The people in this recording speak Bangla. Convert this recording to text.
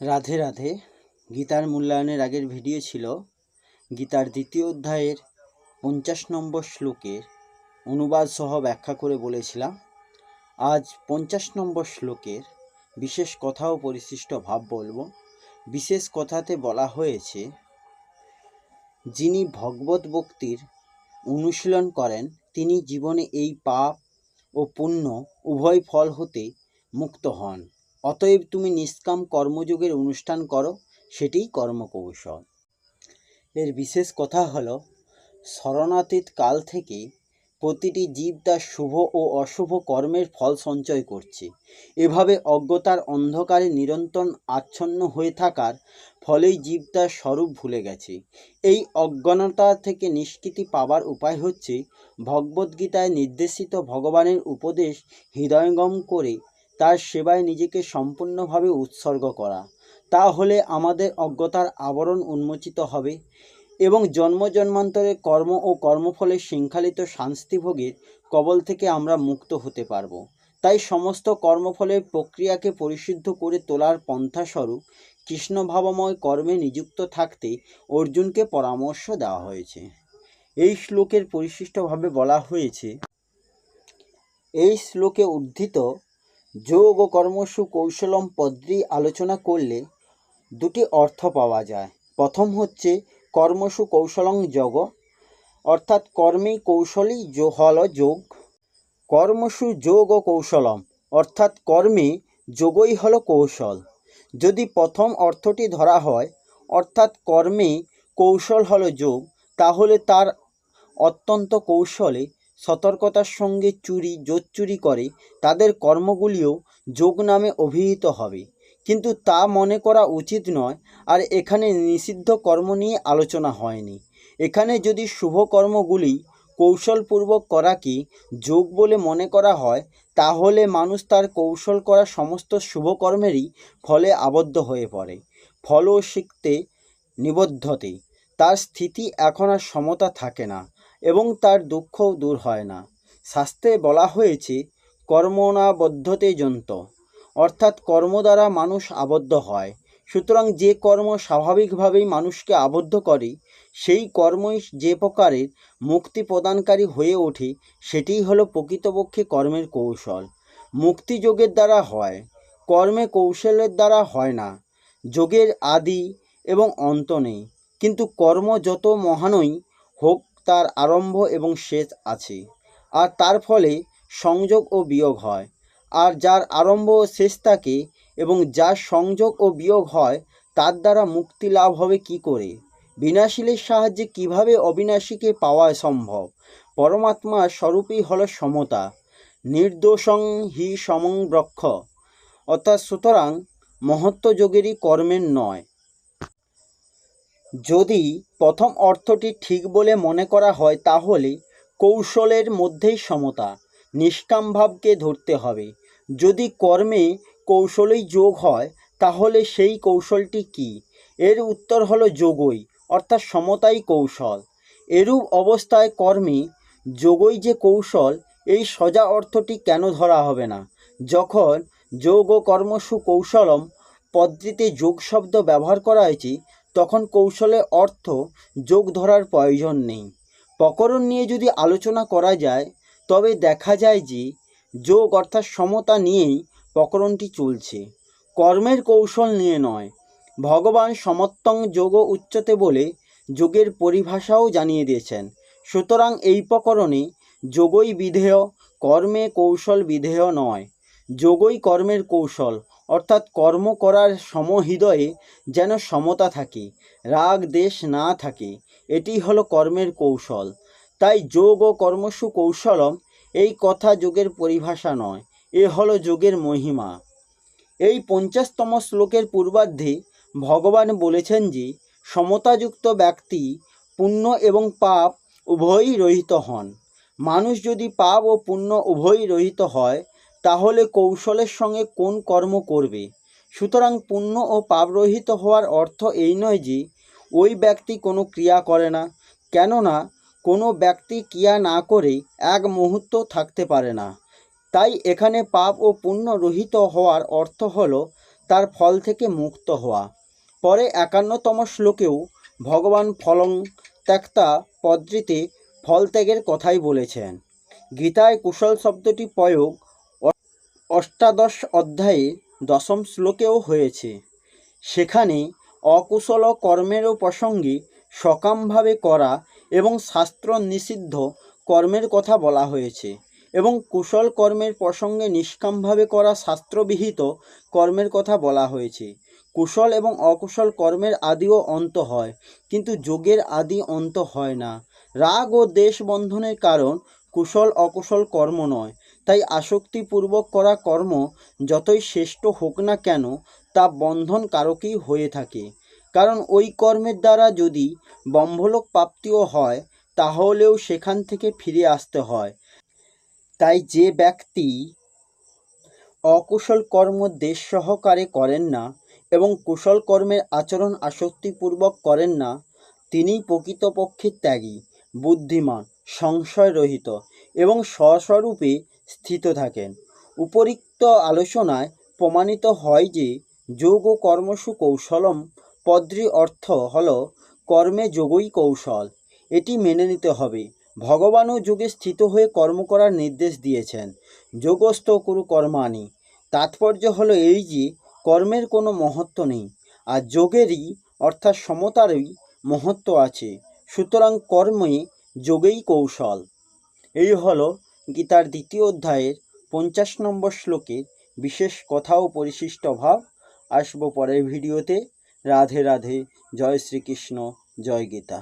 রাধে রাধে। গীতার মূল্যায়নের আগের ভিডিও ছিল গীতার দ্বিতীয় অধ্যায়ের পঞ্চাশ নম্বর শ্লোকের অনুবাদ সহ ব্যাখ্যা করে বলেছিলাম। আজ পঞ্চাশ নম্বর শ্লোকের বিশেষ কথা ও পরিশিষ্ট ভাব বলব। বিশেষ কথাতে বলা হয়েছে, যিনি ভগবত ভক্তির অনুশীলন করেন, তিনি জীবনে এই পাপ ও পুণ্য উভয় ফল হতে মুক্ত হন। অতএব তুমি নিষ্কাম কর্মযোগের অনুষ্ঠান করো, সেটিই কর্মকৌশল। এর বিশেষ কথা হলো, শরণাতীত কাল থেকে প্রতিটি জীব তার শুভ ও অশুভ কর্মের ফল সঞ্চয় করছে। এভাবে অজ্ঞতার অন্ধকারে নিরন্তর আচ্ছন্ন হয়ে থাকার ফলেই জীব তার স্বরূপ ভুলে গেছে। এই অজ্ঞানতা থেকে নিষ্কৃতি পাবার উপায় হচ্ছে ভগবদ্গীতায় নির্দেশিত ভগবানের উপদেশ হৃদয়ঙ্গম করে তার সেবায় নিজেকে সম্পূর্ণভাবে উৎসর্গ করা। তাহলে আমাদের অজ্ঞতার আবরণ উন্মোচিত হবে এবং জন্ম জন্মান্তরে কর্ম ও কর্মফলের শৃঙ্খলিত শাস্তিভোগের কবল থেকে আমরা মুক্ত হতে পারব। তাই সমস্ত কর্মফলের প্রক্রিয়াকে পরিশুদ্ধ করে তোলার পন্থাস্বরূপ কৃষ্ণভাবময় কর্মে নিযুক্ত থাকতে অর্জুনকে পরামর্শ দেওয়া হয়েছে। এই শ্লোকের পরিশিষ্টভাবে বলা হয়েছে, এই শ্লোকে উদ্ধৃত যোগ ও কর্মসু কৌশলম পদ্রি আলোচনা করলে দুটি অর্থ পাওয়া যায়। প্রথম হচ্ছে কর্মসু কৌশলং যোগ, অর্থাৎ কর্মেই কৌশলই যো হল যোগ। কর্মসু যোগ ও কৌশলম, অর্থাৎ কর্মে যোগই হল কৌশল। যদি প্রথম অর্থটি ধরা হয়, অর্থাৎ কর্মে কৌশল হল যোগ, তাহলে তার অত্যন্ত কৌশলে সতর্কতার সঙ্গে চুরি, জোচ্চুরি করে, তাদের কর্মগুলিও যোগ নামে অভিহিত হবে। কিন্তু তা মনে করা উচিত নয়, আর এখানে নিষিদ্ধ কর্ম নিয়ে আলোচনা হয়নি। এখানে যদি শুভ কর্মগুলি কৌশলপূর্বক করাকে যোগ বলে মনে করা হয়, তাহলে মানুষ তার কৌশল করা সমস্ত শুভ কর্মেরই ফলে আবদ্ধ হয়ে পড়ে। ফল শিখতে নিবদ্ধতে। তার স্থিতি এখন আর সমতা থাকে না। এবং তার দুঃখও দূর হয় না। শাস্ত্রে বলা হয়েছে কর্মণাবদ্ধতে যন্ত অর্থাৎ কর্ম দ্বারা মানুষ আবদ্ধ হয়। সুতরাং যে কর্ম স্বাভাবিকভাবেই মানুষকে আবদ্ধ করে, সেই কর্মই যে প্রকারের মুক্তি প্রদানকারী হয়ে ওঠে, সেটিই হলো প্রকৃতপক্ষে কর্মের কৌশল। মুক্তি যোগের দ্বারা হয়, কর্মে কৌশলের দ্বারা হয় না। যোগের আদি এবং অন্ত নেই। কিন্তু কর্ম যত মহানই হোক তার আরম্ভ এবং শেষ আছে, আর তার ফলে সংযোগ ও বিয়োগ হয়, আর যার আরম্ভ ও শেষ থাকে এবং যার সংযোগ ও বিয়োগ হয়, তার দ্বারা মুক্তি লাভ হবে কি করে? বিনাশীলের সাহায্যে কীভাবে অবিনাশীকে পাওয়া সম্ভব? পরমাত্মা স্বরূপই হল সমতা, নির্দোষং হি সমং ব্রক্ষ। অর্থাৎ সুতরাং মহত্ব যোগেরই কর্মের নয় যদি প্রথম অর্থটি ঠিক বলে মনে করা হয় তাহলে কৌশলের মধ্যেই সমতা নিষ্কাম ভাবকে ধরতে হবে। যদি কর্মে কৌশলেই যোগ হয়, তাহলে সেই কৌশলটি কি? এর উত্তর হলো যোগই, অর্থাৎ সমতাই কৌশল। এরূপ অবস্থায় কর্মে যোগই যে কৌশল, এই সজা অর্থটি কেন ধরা হবে না? যখন যোগ ও কর্মসু কৌশলম পদ্ধতিতে যোগ শব্দ ব্যবহার করা হয়েছে তখন কৌশলে অর্থ যোগ ধরার প্রয়োজন নেই। প্রকরণ নিয়ে যদি আলোচনা করা যায়, তবে দেখা যায় যে যোগ অর্থাৎ সমতা নিয়েই প্রকরণটি চলছে। কর্মের কৌশল নিয়ে নয়, ভগবান সমত্তং যোগ উচ্চতে বলে যোগের পরিভাষাও জানিয়ে দিয়েছেন। সুতরাং এই প্রকরণে যোগই বিধেয়, কর্মে কৌশল বিধেয় নয়। যোগই কর্মের কৌশল। অর্থাৎ কর্ম করার সমহৃদয়ে যেন সমতা থাকে, রাগ দেশ না থাকে, এটি হলো কর্মের কৌশল। তাই যোগ ও কর্মসু কৌশলম এই কথা যোগের পরিভাষা নয়, এ হলো যোগের মহিমা। এই পঞ্চাশতম শ্লোকের পূর্বার্ধে ভগবান বলেছেন যে, সমতাযুক্ত ব্যক্তি পুণ্য এবং পাপ উভয়ই রহিত হন। মানুষ যদি পাপ ও পুণ্য উভয়ই রহিত হয় তাহলে কৌশলের সঙ্গে কোন কর্ম করবে? সুতরাং পুণ্য ও পাপরহিত হওয়ার অর্থ এই নয় যে, ওই ব্যক্তি কোনো ক্রিয়া করে না, কেননা কোনো ব্যক্তি ক্রিয়া না করে এক মুহূর্ত থাকতে পারে না। তাই এখানে পাপ ও পুণ্য রহিত হওয়ার অর্থ হল তার ফল থেকে মুক্ত হওয়া। পরে একান্নতম শ্লোকেও ভগবান ফলং ত্যক্তা পদ্রিতে ফল ত্যাগের কথাই বলেছেন। গীতায় কুশল শব্দটি প্রয়োগ অষ্টাদশ অধ্যায়ে দশম শ্লোকেও হয়েছে, সেখানে অকুশল কর্মেরও প্রসঙ্গে সকামভাবে করা এবং শাস্ত্র নিষিদ্ধ কর্মের কথা বলা হয়েছে এবং কুশল কর্মের প্রসঙ্গে নিষ্কামভাবে করা শাস্ত্রবিহিত কর্মের কথা বলা হয়েছে। কুশল এবং অকুশল কর্মের আদিও অন্ত হয়, কিন্তু যোগের আদি অন্ত হয় না। রাগ ও দেশ বন্ধনের কারণ কুশল অকুশল কর্ম নয় তাই আসক্তিপূর্বক করা কর্ম যতই শ্রেষ্ঠ হোক না কেন, তা বন্ধন কারকেই হয়ে থাকে। কারণ ওই কর্মের দ্বারা যদি ব্রহ্মলোক প্রাপ্তিও হয়, তাহলেও সেখান থেকে ফিরে আসতে হয়। তাই যে ব্যক্তি অকুশল কর্ম দেশ সহকারে করেন না এবং কুশল কর্মের আচরণ আসক্তিপূর্বক করেন না, তিনিই প্রকৃতপক্ষে ত্যাগী, বুদ্ধিমান, সংশয়রহিত এবং স্বস্বরূপে স্থিত থাকেন। উপরিক্ত আলোচনায় প্রমাণিত হয় যে যোগ ও কর্মসু কৌশলম পদ্রি অর্থ হল কর্মে যোগই কৌশল। এটি মেনে নিতে হবে। ভগবানও যোগে স্থিত হয়ে কর্ম করার নির্দেশ দিয়েছেন। যোগস্থ কুরু কর্মাণি। তাৎপর্য হলো এই যে কর্মের কোনো মহত্ব নেই, আর যোগেরই অর্থাৎ সমতারই মহত্ব আছে। সুতরাং কর্মে যোগেই কৌশল। এই হলো গীতার দ্বিতীয় অধ্যায়ের পঞ্চাশ নম্বর শ্লোকের বিশেষ কথা ও পরিশিষ্ট ভাব আসব পরের ভিডিওতে। রাধে রাধে, জয় শ্রীকৃষ্ণ, জয় গীতা।